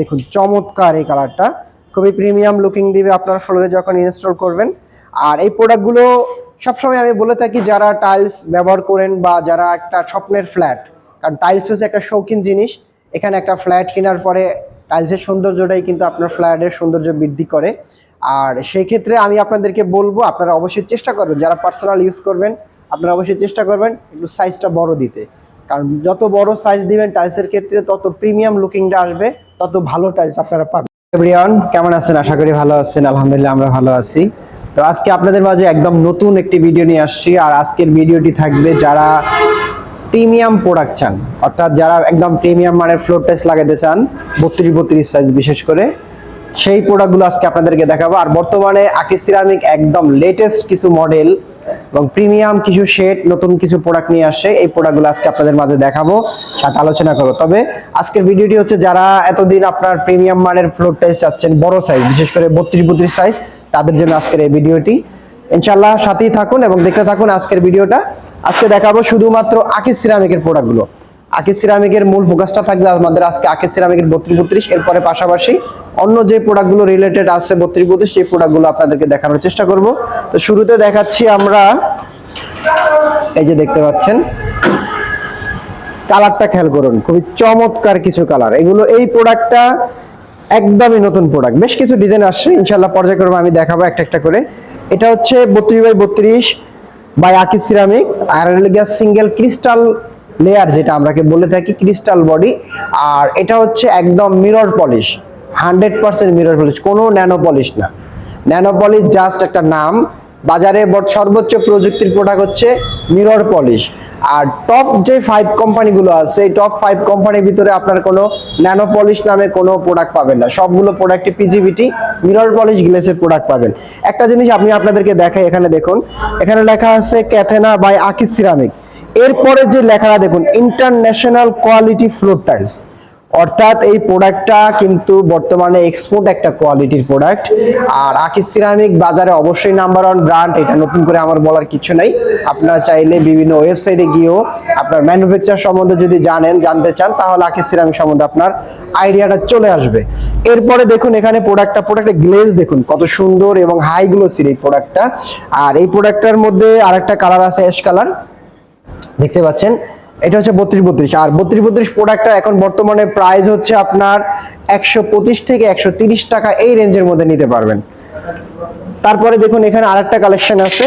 দেখুন, চমৎকার এই কালারটা। খুবই প্রিমিয়াম লুকিং দিবে আপনার ফ্লোরে যখন ইনস্টল করবেন। আর এই প্রোডাক্টগুলো সবসময় আমি বলে থাকি, যারা টাইলস ব্যবহার করেন বা যারা একটা স্বপ্নের ফ্ল্যাট কারণ টাইলস হচ্ছে একটা শৌখিন জিনিস। এখানে একটা ফ্ল্যাট কেনার পরে টাইলসের সৌন্দর্যটাই কিন্তু আপনার ফ্ল্যাটের সৌন্দর্য বৃদ্ধি করে। আর সেই ক্ষেত্রে আমি আপনাদেরকে বলব, আপনারা অবশ্যই চেষ্টা করবেন, যারা পার্সোনাল ইউজ করবেন, আপনারা অবশ্যই চেষ্টা করবেন একটু সাইজটা বড় দিতে। কারণ যত বড় সাইজ দিবেন টাইলসের ক্ষেত্রে তত প্রিমিয়াম লুকিংটা আসবে, তত ভালো টাইলস আপনারা পাবেন। এভরিওয়ান কেমন আছেন? আশা করি ভালো আছেন, আলহামদুলিল্লাহ আমরা ভালো আছি। তো আজকে আপনাদের মাঝে একদম নতুন একটি ভিডিও নিয়ে আসছি, আর আজকের ভিডিওটি থাকবে যারা প্রিমিয়াম প্রোডাক্ট চান, অর্থাৎ যারা একদম প্রিমিয়াম মানের ফ্লোর টাইলস লাগাতে চান, বত্রিশ বত্রিশ সাইজ বিশেষ করে, সেই প্রোডাক্টগুলো আজকে আপনাদেরকে দেখাবো। আর বর্তমানে আকি সিরামিক একদম লেটেস্ট কিছু মডেল এবং প্রিমিয়াম কিছু শেড, নতুন কিছু প্রোডাক্ট নিয়ে আসে, এই প্রোডাক্টগুলো আজকে আপনাদের মাঝে দেখাবো, সাথে আলোচনা করব। তবে আজকের ভিডিওটি হচ্ছে যারা এতদিন আপনার প্রিমিয়াম মানের ফ্লোর টাইজ চাচ্ছেন, বড় সাইজ বিশেষ করে বত্রিশ বত্রিশ সাইজ তাদের জন্য আজকের এই ভিডিওটি ইনশাল্লাহ সাথেই থাকুন এবং দেখতে থাকুন আজকের ভিডিওটা আজকে দেখাবো শুধুমাত্র আকিস সিরামিকের প্রোডাক্টগুলো আকিস সিরামিকের মূল ফোকাসটা থাকবে আমাদের আজকে আকিস সিরামিকের বত্রিশ বত্রিশ। এরপরে পাশাপাশি অন্য যে প্রোডাক্টগুলো রিলেটেড আছে বত্রিশ বত্রিশ, সেই প্রোডাক্টগুলো আপনাদেরকে দেখানোর চেষ্টা করব। তো শুরুতে দেখাচ্ছি আমরা এই যে দেখতে পাচ্ছেন কালারটা খেয়াল করুন, খুবই চমৎকার কিছু কালার এগুলো এই প্রোডাক্টটা একদমই নতুন প্রোডাক্ট বেশ কিছু ডিজাইন আসছে ইনশাল্লাহ পর্যায়ক্রমে আমি দেখাবো একটা একটা করে। এটা হচ্ছে বত্রিশ বাই বত্রিশ বাই আকিস সিরামিক আর সিঙ্গেল ক্রিস্টাল লেয়ার যেটা আমরাকে বলে থাকি ক্রিস্টাল বডি আর এটা হচ্ছে একদম mirror polish hundred percent mirror polish কোনো ন্যানো পলিশ না। ন্যানো পলিশ জাস্ট একটা নাম, বাজারে সর্বোচ্চ প্রযুক্তির প্রোডাক্ট হচ্ছে মিরর পলিশ আর টপ যে ফাইভ কোম্পানিগুলো আছে, এই টপ ফাইভ কোম্পানির ভিতরে আপনার কোনো ন্যানো পলিশ নামে কোনো প্রোডাক্ট পাবেন না। সবগুলো প্রোডাক্টে পিজিবিটি মিরর পলিশ গ্লেসের প্রোডাক্ট পাবেন। একটা জিনিস আমি আপনাদেরকে দেখাই, এখানে দেখুন, এখানে লেখা আছে ক্যাথেনা বাই আকিস সিরামিক। এরপরে যে লেখাটা দেখুন ইন্টারন্যাশনাল কোয়ালিটি ফ্লোর টাইলস অর্থাৎ এই প্রোডাক্টটা কিন্তু বর্তমানে এক্সপোর্ট একটা কোয়ালিটির প্রোডাক্ট আর আকিস সিরামিক বাজারে অবশ্যই নাম্বার ওয়ান ব্র্যান্ড এটা নতুন করে আমার বলার কিছু নাই। আপনারা চাইলে বিভিন্ন ওয়েবসাইটে গিয়েও আপনার ম্যানুফ্যাকচার সম্বন্ধে যদি জানেন, জানতে চান, তাহলে আকিস সিরামিক সম্বন্ধে আপনার আইডিয়াটা চলে আসবে। এরপরে দেখুন, এখানে প্রোডাক্টটা প্রোডাক্টের গ্লেজ দেখুন, কত সুন্দর এবং হাই গ্লোসির এই প্রোডাক্টটা আর এই প্রোডাক্টটার মধ্যে আরেকটা কালার আছে অ্যাশ কালার দেখতে পাচ্ছেন? এটা হচ্ছে বত্রিশ বত্রিশ। আর বত্রিশ বত্রিশ প্রোডাক্টটা এখন বর্তমানে প্রাইস হচ্ছে আপনার একশো পঁচিশ থেকে একশো তিরিশ টাকা এই রেঞ্জের মধ্যে নিতে পারবেন। তারপরে দেখুন, এখানে আরেকটা কালেকশন আছে।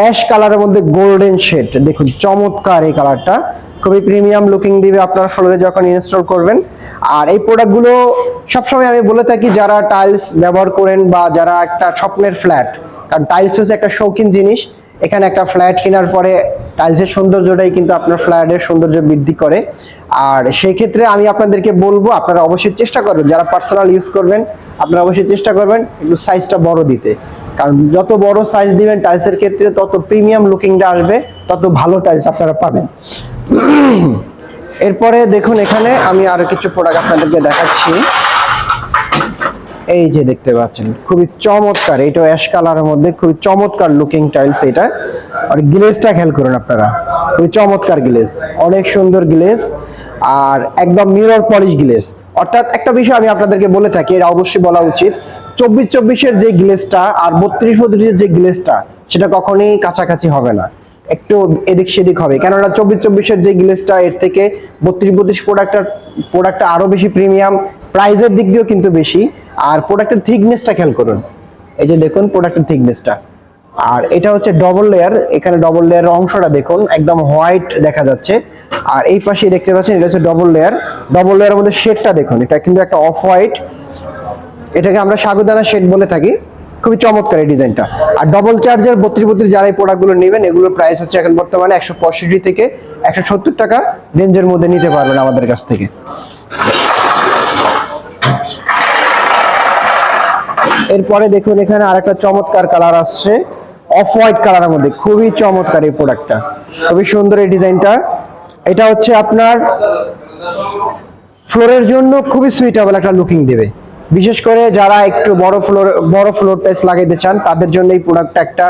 অ্যাশ কালারের মধ্যে গোল্ডেন শেড দেখুন, চমৎকার এই কালারটা খুবই প্রিমিয়াম লুকিং দিবে আপনার ফ্লোরে যখন ইনস্টল করবেন। আর এই প্রোডাক্টগুলো সবসময় আমি বলে থাকি, যারা টাইলস ব্যবহার করেন বা যারা একটা স্বপ্নের ফ্ল্যাট কারণ টাইলস হচ্ছে একটা শৌখিন জিনিস এখানে একটা ফ্ল্যাট কেনার পরে টাইলসের সৌন্দর্যটাই কিন্তু আপনার ফ্ল্যাটের সৌন্দর্য বৃদ্ধি করে। আর সেই ক্ষেত্রে আমি আপনাদেরকে বলব, আপনারা অবশ্যই চেষ্টা করবেন, যারা পার্সোনাল ইউজ করবেন, আপনারা অবশ্যই চেষ্টা করবেন একটু সাইজটা বড় দিতে। কারণ যত বড় সাইজ দিবেন টাইলসের ক্ষেত্রে, তত প্রিমিয়াম লুকিংটা আসবে, তত ভালো টাইলস আপনারা পাবেন। এরপরে দেখুন এখানে আমি আরও কিছু প্রোডাক্ট আপনাদেরকে দেখাচ্ছি। এই যে দেখতে পাচ্ছেন, খুবই চমৎকার এটা অ্যাশ কালারের মধ্যে খুবই চমৎকার লুকিং টাইলস এটা। আর গ্লেজটা খেয়াল করুন আপনারা, খুবই চমৎকার গ্লেজ অনেক সুন্দর গ্লেজ আর একদম মিরর পলিশ গ্লেজ অর্থাৎ একটা বিষয় আমি আপনাদেরকে বলে থাকি, এটা অবশ্যই বলা উচিত চব্বিশ চব্বিশের যে গ্লেজটা আর বত্রিশ বত্রিশের যে গ্লেজটা সেটা কখনোই কাছাকাছি হবে না, একটু এদিক সেদিক হবে। কেননা চব্বিশ চব্বিশের যে গ্লেসটা এর থেকে বত্রিশ বত্রিশ প্রোডাক্টটা প্রোডাক্টটা আরও বেশি প্রিমিয়াম প্রাইজের দিক দিয়েও কিন্তু বেশি। আর প্রোডাক্টের থিকনেসটা খেয়াল করুন। এই যে দেখুন প্রোডাক্টের থিকনেসটা আর এটা হচ্ছে ডবল লেয়ার এখানে ডবল লেয়ারের অংশটা দেখুন, একদম হোয়াইট দেখা যাচ্ছে। আর এই পাশে দেখতে পাচ্ছেন এটা হচ্ছে ডবল লেয়ার ডবল লেয়ারের মধ্যে শেডটা দেখুন, এটা কিন্তু একটা অফ হোয়াইট এটাকে আমরা সাগুদানা শেড বলে থাকি। খুবই চমৎকার এই ডিজাইনটা আর ডবল চার্জের বত্রিশ বত্রিশ যারা এই প্রোডাক্টগুলো নেবেন, এগুলোর প্রাইস হচ্ছে এখন বর্তমানে একশো পঁয়ষট্টি থেকে একশো সত্তর টাকা রেঞ্জের মধ্যে নিতে পারবেন আমাদের কাছ থেকে। এরপরে দেখুন, এখানে আরেকটা চমৎকার কালার আসছে। অফ হোয়াইট কালারের মধ্যে। খুবই চমৎকার এই প্রোডাক্টটা খুবই সুন্দর এই ডিজাইনটা। এটা হচ্ছে আপনার ফ্লোরের জন্য খুবই সুইটেবল একটা লুকিং দেবে। বিশেষ করে যারা একটু বড় ফ্লোর বড় ফ্লোর টাইলস লাগাইতে চান, তাদের জন্য এই প্রোডাক্টটা একটা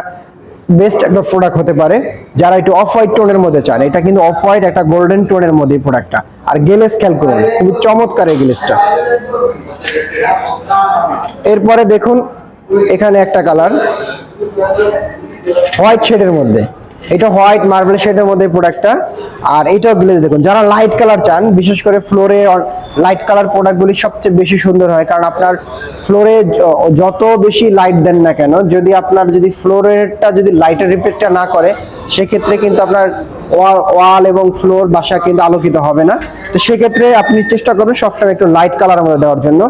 বেস্ট একটা প্রোডাক্ট হতে পারে, যারা একটু অফ হোয়াইট টোনের মধ্যে চান। এটা কিন্তু অফ হোয়াইট একটা গোল্ডেন টোনের মধ্যে প্রোডাক্টটা আর গেলেস খেয়াল করুন, খুবই চমৎকার এই গেলেসটা এরপরে দেখুন, এখানে একটা কালার হোয়াইট শেডের মধ্যে। এটা হোয়াইট মার্বেল শেডের মধ্যে প্রোডাক্টটা আর এটাও গ্লেজ দেখুন, যারা লাইট কালার চান, বিশেষ করে ফ্লোরে লাইট কালার প্রোডাক্টগুলি সবচেয়ে বেশি সুন্দর হয়, কারণ আপনার ফ্লোরে যত বেশি লাইট দেন না কেন, যদি আপনার যদি ফ্লোরেরটা যদি লাইটের রিফ্লেক্টটা না করে, সেক্ষেত্রে কিন্তু আপনার ওয়াল ওয়াল এবং ফ্লোর বাসা কিন্তু আলোকিত হবে না। তো সেক্ষেত্রে আপনি চেষ্টা করবেন সবসময় একটু লাইট কালার মধ্যে দেওয়ার জন্য।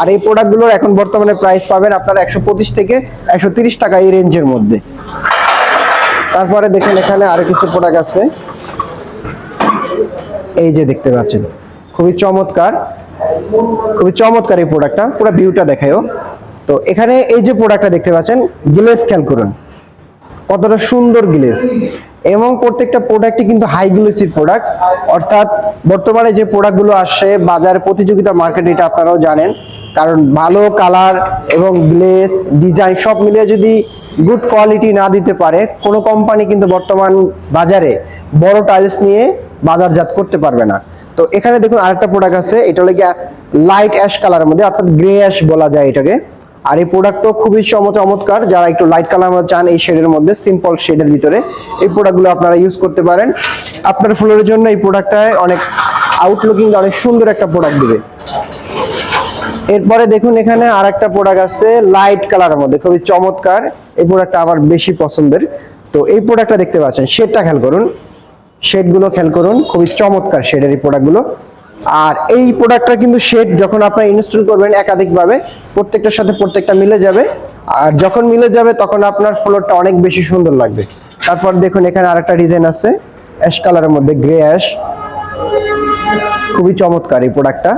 আর এই প্রোডাক্টগুলোর এখন বর্তমানে প্রাইস পাবেন আপনারা একশো থেকে একশো টাকা এই রেঞ্জের মধ্যে। তারপরে দেখেন এখানে আরও কিছু প্রোডাক্ট আছে। এই যে দেখতে পাচ্ছেন, খুবই চমৎকার খুবই চমৎকার এই প্রোডাক্টটা পুরো ভিউটা দেখায়ও তো এখানে এই যে প্রোডাক্টটা দেখতে পাচ্ছেন গ্লেস খেয়াল করুন, কতটা সুন্দর গ্লেস এবং প্রত্যেকটা প্রোডাক্টই কিন্তু হাই গ্লেসির প্রোডাক্ট অর্থাৎ বর্তমানে যে প্রোডাক্টগুলো আসছে, বাজারে প্রতিযোগিতা মার্কেট এটা আপনারাও জানেন। কারণ ভালো কালার এবং গ্লেস ডিজাইন সব মিলিয়ে যদি গুড কোয়ালিটি না দিতে পারে, কোনো কোম্পানি কিন্তু বর্তমান বাজারে বড় টাইলস নিয়ে বাজারজাত করতে পারবে না। তো এখানে দেখুন আরেকটা প্রোডাক্ট আছে, এটা হলো গিয়া লাইট অ্যাশ কালারের মধ্যে, অর্থাৎ গ্রে অ্যাশ বলা যায় এটাকে। আর এই প্রোডাক্টও খুবই চম- চমৎকার, যারা একটু লাইট কালার চান, এই শেডের মধ্যে সিম্পল শেডের ভিতরে এই প্রোডাক্টগুলো আপনারা ইউজ করতে পারেন। আপনার ফ্লোরের জন্য এই প্রোডাক্টটায় অনেক আউটলুকিং অনেক সুন্দর একটা প্রোডাক্ট দিবে। এরপরে দেখুন এখানে আর একটা প্রোডাক্ট আছে লাইট কালারের মধ্যে, খুবই চমৎকার। এই প্রোডাক্টটা আমার বেশি পছন্দের। তো এই প্রোডাক্টটা দেখতে পাচ্ছেন শেডটা খেয়াল করুন। শেডগুলো খেয়াল করুন, খুবই চমৎকার শেডের এই প্রোডাক্টগুলো আর এই প্রোডাক্টটা কিন্তু শেড যখন আপনারা ইনস্টল করবেন একাধিকভাবে, প্রত্যেকটার সাথে প্রত্যেকটা মিলে যাবে। আর যখন মিলে যাবে, তখন আপনার ফ্লোরটা অনেক বেশি সুন্দর লাগবে। তারপর দেখুন এখানে আরেকটা ডিজাইন আছে অ্যাশ কালারের মধ্যে গ্রে অ্যাশ খুবই চমৎকার এই প্রোডাক্টটা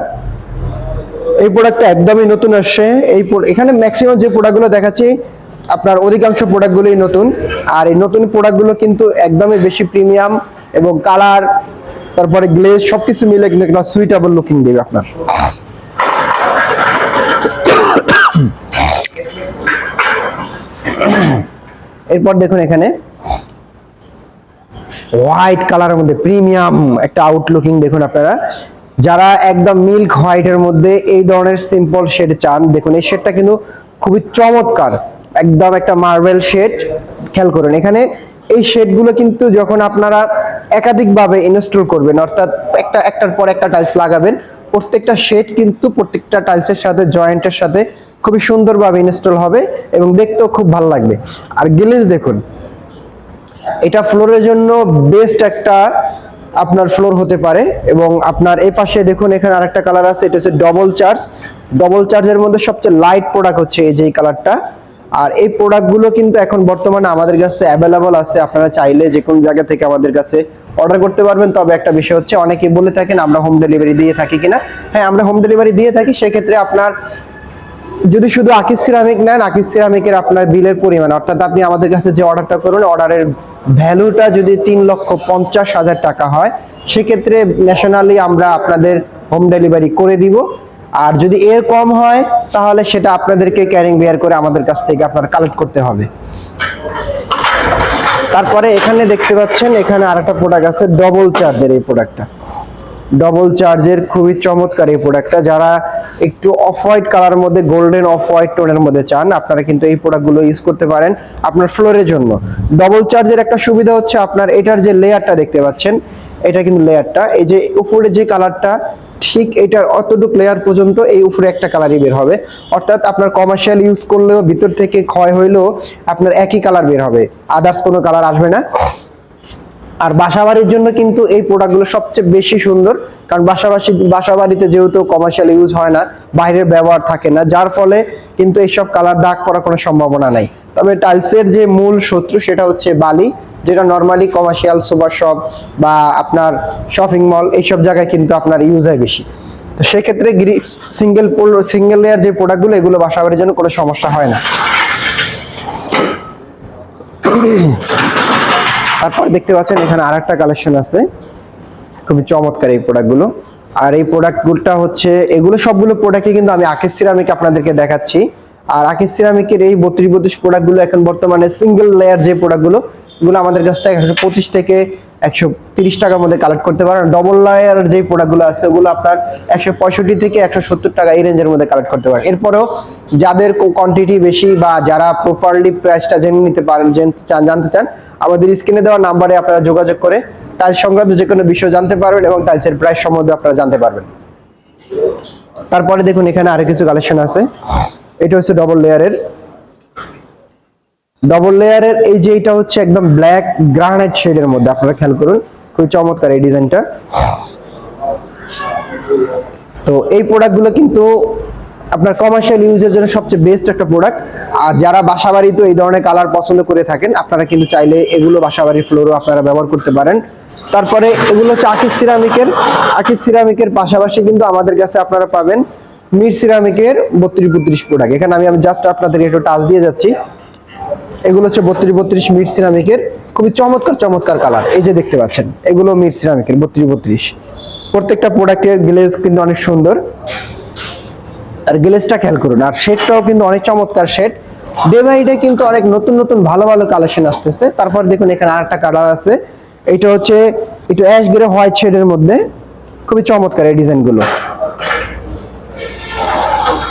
এই প্রোডাক্টটা একদমই নতুন আসছে। এই এখানে ম্যাক্সিমাম যে প্রোডাক্টগুলো দেখাচ্ছি, আপনার অধিকাংশ প্রোডাক্টগুলোই নতুন। আর এই নতুন প্রোডাক্টগুলো কিন্তু একদমই বেশি প্রিমিয়াম এবং কালার তারপরে গ্লেজ সবকিছু মিলে কিন্তু একটা সুইটেবল লুকিং দেবে আপনার। এরপর দেখুন এখানে। হোয়াইট কালারের মধ্যে প্রিমিয়াম একটা আউটলুকিং দেখুন আপনারা। যারা একদম মিল্ক হোয়াইটের মধ্যে এই ধরনের সিম্পল শেড চান, দেখুন, এই শেডটা কিন্তু খুবই চমৎকার। একদম একটা মার্বেল শেড খেয়াল করুন, এখানে এই শেডগুলো কিন্তু যখন আপনারা একাধিকভাবে ইনস্টল করবেন, অর্থাৎ একটা, একটার পর একটা টাইলস লাগাবেন, প্রত্যেকটা শেড কিন্তু প্রত্যেকটা টাইলসের সাথে জয়েন্টের সাথে খুবই সুন্দরভাবে ইনস্টল হবে এবং দেখতেও খুব ভালো লাগবে। আর গ্লেজ দেখুন, এটা ফ্লোরের জন্য বেস্ট একটা আপনার ফ্লোর হতে পারে এবং আপনার এই পাশে দেখুন, এখানে আরেকটা কালার আছে, এটা হচ্ছে ডবল চার্জ ডবল চার্জের মধ্যে সবচেয়ে লাইট প্রোডাক্ট হচ্ছে এই যে কালারটা আর এই প্রোডাক্টগুলো কিন্তু এখন বর্তমানে আমাদের কাছে অ্যাভেলেবল আছে, আপনারা চাইলে যে কোনো জায়গা থেকে আমাদের কাছে অর্ডার করতে পারবেন। তবে একটা বিষয় হচ্ছে, অনেকে বলে থাকেন, আমরা হোম ডেলিভারি দিয়ে থাকি কিনা? হ্যাঁ আমরা হোম ডেলিভারি দিয়ে থাকি, সেক্ষেত্রে আপনার যদি শুধু আকিস সিরামিক নেন আকিস সিরামিকের আপনার বিলের পরিমাণ, অর্থাৎ আপনি আমাদের কাছে যে অর্ডারটা করুন অর্ডারের ভ্যালুটা যদি তিন লক্ষ পঞ্চাশ হাজার টাকা হয়, সেক্ষেত্রে ন্যাশনালি আমরা আপনাদের হোম ডেলিভারি করে দিব। আর যদি এর কম হয়, তাহলে সেটা আপনাদেরকে ক্যারিং বেয়ার করে আমাদের কাছ থেকে আপনার কালেক্ট করতে হবে। তারপরে এখানে দেখতে পাচ্ছেন, এখানে আরেকটা প্রোডাক্ট আছে ডবল চার্জের এই প্রোডাক্টটা ডবল চার্জের খুবই চমৎকার এই প্রোডাক্টটা যারা একটু অফ হোয়াইট কালার মধ্যে গোল্ডেন অফ হোয়াইট টোনের মধ্যে চান, আপনারা কিন্তু এই প্রোডাক্টগুলো ইউজ করতে পারেন আপনার ফ্লোরের জন্য। ডবল চার্জের একটা সুবিধা হচ্ছে আপনার এটার যে লেয়ারটা দেখতে পাচ্ছেন, এটা কিন্তু লেয়ারটা এই যে উপরে যে কালারটা ঠিক এটার অতটুক লেয়ার পর্যন্ত এই উপরে একটা কালারই বের হবে। অর্থাৎ আপনার কমার্শিয়াল ইউজ করলেও, ভিতর থেকে ক্ষয় হইলেও আপনার একই কালার বের হবে। আদার্স কোনো কালার আসবে না। আর বাসাবাড়ির জন্য কিন্তু এই প্রোডাক্টগুলো সবচেয়ে বেশি সুন্দর। কারণ বাসাবাসী বাসাবাড়িতে যেহেতু কমার্শিয়াল ইউজ হয় না, বাইরের ব্যবহার থাকে না, যার ফলে কিন্তু এইসব কালার দাগ করার কোনো সম্ভাবনা নাই। তবে টাইলসের যে মূল শত্রু সেটা হচ্ছে বালি, যেটা নর্মালি কমার্শিয়াল সুপার শপ বা আপনার শপিং মল এইসব জায়গায় কিন্তু আপনার ইউজ হয় বেশি। তো সেক্ষেত্রে সিঙ্গেল পোল সিঙ্গেল লেয়ার যে প্রোডাক্টগুলো এগুলো বাসাবাড়ির জন্য কোনো সমস্যা হয় না। তারপর দেখতে পাচ্ছেন এখানে আর একটা কালেকশন আছে। খুবই চমৎকার এই প্রোডাক্টগুলো আর এই প্রোডাক্টগুলোটা হচ্ছে, এগুলো সবগুলো প্রোডাক্টই কিন্তু আমি আকেশ সিরামিক আপনাদেরকে দেখাচ্ছি। আর আকেশ সিরামিকের এই বত্রিশ বত্রিশ প্রোডাক্টগুলো এখন বর্তমানে সিঙ্গেল লেয়ার যে প্রোডাক্টগুলো এগুলো আমাদের কাছ থেকে একশো পঁচিশ থেকে একশো তিরিশ টাকার মধ্যে কালেক্ট করতে পারেন। ডবল লেয়ার যে প্রোডাক্টগুলো আছে, ওগুলো আপনার একশো পঁয়ষট্টি থেকে একশো সত্তর টাকা এই রেঞ্জের মধ্যে কালেক্ট করতে পারেন। এরপরেও যাদের কোয়ান্টিটি বেশি বা যারা প্রপারলি প্রাইসটা জেনে নিতে পারেন জেনতে চান জানতে চান, আমাদের স্ক্রিনে দেওয়া নাম্বারে আপনারা যোগাযোগ করে টাইলস সংক্রান্ত যে কোনো বিষয় জানতে পারবেন এবং টাইলসের প্রাইস সম্বন্ধে আপনারা জানতে পারবেন। তারপরে দেখুন এখানে আরও কিছু কালেকশন আছে। এটা হচ্ছে ডবল লেয়ারের ডবল লেয়ারের এই যে এটা হচ্ছে একদম ব্ল্যাক গ্রানাইট শেডের মধ্যে, আপনারা খেয়াল করুন, খুবই চমৎকার এই ডিজাইনটা তো এই প্রোডাক্টগুলো কিন্তু আপনার কমার্শিয়াল ইউজের জন্য সবচেয়ে বেস্ট একটা প্রোডাক্ট আর যারা বাসাবাড়িতে এই ধরনের কালার পছন্দ করে থাকেন, আপনারা কিন্তু চাইলে এগুলো বাসাবাড়ির ফ্লোরও আপনারা ব্যবহার করতে পারেন। তারপরে এগুলো হচ্ছে আকিস সিরামিকের আকিস সিরামিকের পাশাপাশি কিন্তু আমাদের কাছে আপনারা পাবেন মির সিরামিকের বত্রিশ বত্রিশ প্রোডাক্ট এখানে আমি আমি জাস্ট আপনাদের একটু টাচ দিয়ে যাচ্ছি। এগুলো হচ্ছে বত্রিশ বত্রিশ মিট সিরামিকের, খুবই চমৎকার চমৎকার কালার এই যে দেখতে পাচ্ছেন, এগুলো মিট সিরামিকের, বত্রিশ বত্রিশ। প্রত্যেকটা প্রোডাক্টের গ্লেজ কিন্তু অনেক সুন্দর। আর গ্লেজটা খেয়াল করুন, আর শেডটাও কিন্তু অনেক চমৎকার শেড ডে বাই ডে কিন্তু অনেক নতুন নতুন, ভালো ভালো কালেকশন আসতেছে। তারপর দেখুন, এখানে আরেকটা কালার আছে। এটা হচ্ছে একটু অ্যাশ গ্রে হোয়াইট শেডের মধ্যে। খুবই চমৎকার এই ডিজাইনগুলো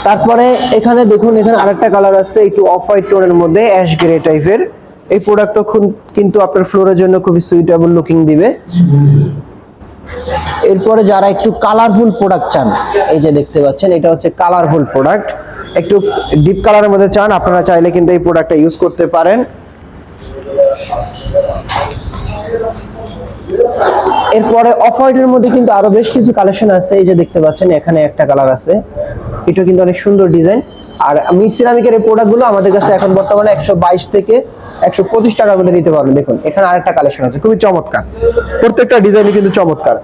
তারপরে এখানে দেখুন, এখানে আরেকটা কালার আছে, একটু অফ হোয়াইট টোনের মধ্যে অ্যাশ গ্রে টাইপের এই প্রোডাক্টটা কিন্তু আপনার ফ্লোরের জন্য খুবই সুইটেবল লুকিং দিবে। এরপরে যারা একটু কালারফুল প্রোডাক্ট চান, এই যে দেখতে পাচ্ছেন, এটা হচ্ছে কালারফুল প্রোডাক্ট একটু ডিপ কালারের মধ্যে চান, আপনারা চাইলে কিন্তু এই প্রোডাক্টটা ইউজ করতে পারেন। এরপরে অফ হোয়াইটের মধ্যে কিন্তু আরও বেশ কিছু কালেকশন আছে। এই যে দেখতে পাচ্ছেন, এখানে একটা কালার আছে। এটা কিন্তু অনেক সুন্দর ডিজাইন আর মিড সিরামিকের এই প্রোডাক্টগুলো আমাদের কাছে এখন বর্তমানে একশো বাইশ থেকে একশো পঁচিশ টাকার মধ্যে নিতে পারবেন দেখুন, এখানে আরেকটা কালেকশন আছে, খুবই চমৎকার। প্রত্যেকটা ডিজাইনই কিন্তু চমৎকার।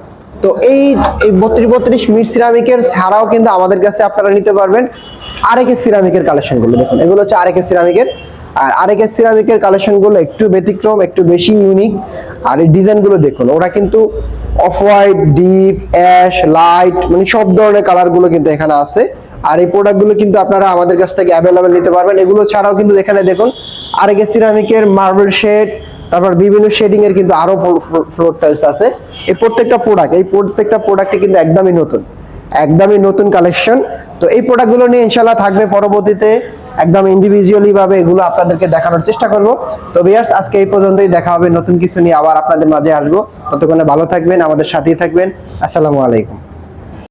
তো এই এই বত্রিশ বত্রিশ মিড সিরামিকের ছাড়াও কিন্তু আমাদের কাছে আপনারা নিতে পারবেন আরেকের সিরামিকের কালেকশনগুলো দেখুন, এগুলো হচ্ছে আরেকের সিরামিকের। আর আরেকের সিরামিকের কালেকশনগুলো একটু ব্যতিক্রম, একটু বেশি ইউনিক আর এই ডিজাইনগুলো দেখুন, ওরা কিন্তু off white deep ash light মানে সব ধরনের কালারগুলো কিন্তু এখানে আছে। আর এই প্রোডাক্টগুলো কিন্তু আপনারা আমাদের কাছ থেকে অ্যাভেলেবেল নিতে পারবেন। এগুলো ছাড়াও কিন্তু এখানে দেখুন, আরেকে সিরামিকের মার্বেল শেড তারপর বিভিন্ন শেডিং এর কিন্তু আরও ফ্লোর টাইলস আছে। এই প্রত্যেকটা প্রোডাক্ট এই প্রত্যেকটা প্রোডাক্টে কিন্তু একদমই নতুন। একদমই নতুন কালেকশন তো এই প্রোডাক্টগুলো নিয়ে ইনশাল্লাহ থাকবে পরবর্তীতে একদম ইন্ডিভিজুয়ালি ভাবে এগুলো আপনাদেরকে দেখানোর চেষ্টা করব। তো বিয়ার্স আজকে এই পর্যন্তই, দেখা হবে নতুন কিছু নিয়ে আবার আপনাদের মাঝে আসব। ততক্ষণে ভালো থাকবেন, আমাদের সাথেই থাকবেন। আসসালামু আলাইকুম।